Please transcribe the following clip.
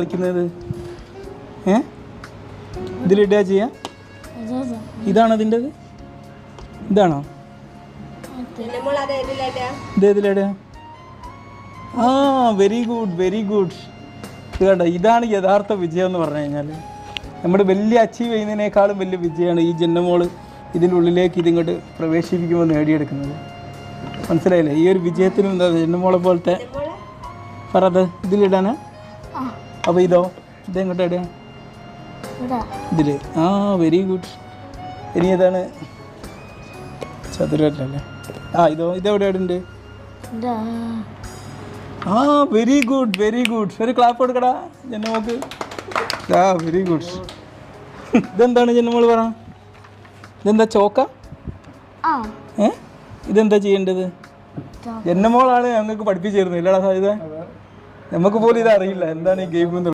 കളിക്കുന്നത്? ഏ? ഇതിലിടുക ചെയ്യാ? ഇതാണ് അതിന്റെ ഇതാണോ? ആ വെരി ഗുഡ് വെരി ഗുഡ് ഇത് ഇതാണ് യഥാർത്ഥ വിജയം എന്ന് പറഞ്ഞു കഴിഞ്ഞാൽ നമ്മുടെ വലിയ അച്ചീവ് ചെയ്യുന്നതിനേക്കാളും വലിയ വിജയമാണ് ഈ ജന്മമോൾ ഇതിന്റെ ഉള്ളിലേക്ക് ഇതിങ്ങോട്ട് പ്രവേശിപ്പിക്കുമ്പോൾ നേടിയെടുക്കുന്നത്. മനസ്സിലായില്ലേ? ഈ ഒരു വിജയത്തിനും എന്താ ജന്മമോളെ പോലത്തെ? പറ ഇതിലിടാനാ? അപ്പോൾ ഇതോ ഇതെങ്ങോട്ടാ ഇടുക? ഇതിൽ ആ വെരി ഗുഡ് ഇനി ഏതാണ്? ചതുരല്ലേ ആ ഇതോ ഇതെവിടെ ഉണ്ട് ആ വെരി ഗുഡ് വെരി ഗുഡ് ഒരു ക്ലാപ്പ് കൊടുക്കടാ ജന്മോക്ക് ആ വെരി ഗുഡ് ഇതെന്താണ് ജന്മോൾ പറ? ഇതെന്താ ചോക്ക? ഏ? ഇതെന്താ ചെയ്യേണ്ടത്? ജന്മോളാണ് ഞങ്ങൾക്ക് പഠിപ്പിച്ചിരുന്നത് ഇല്ലടാ സാധ്യത? നമുക്ക് പോലും ഇത് അറിയില്ല. എന്താണ് ഈ ഗെയിം എന്ന്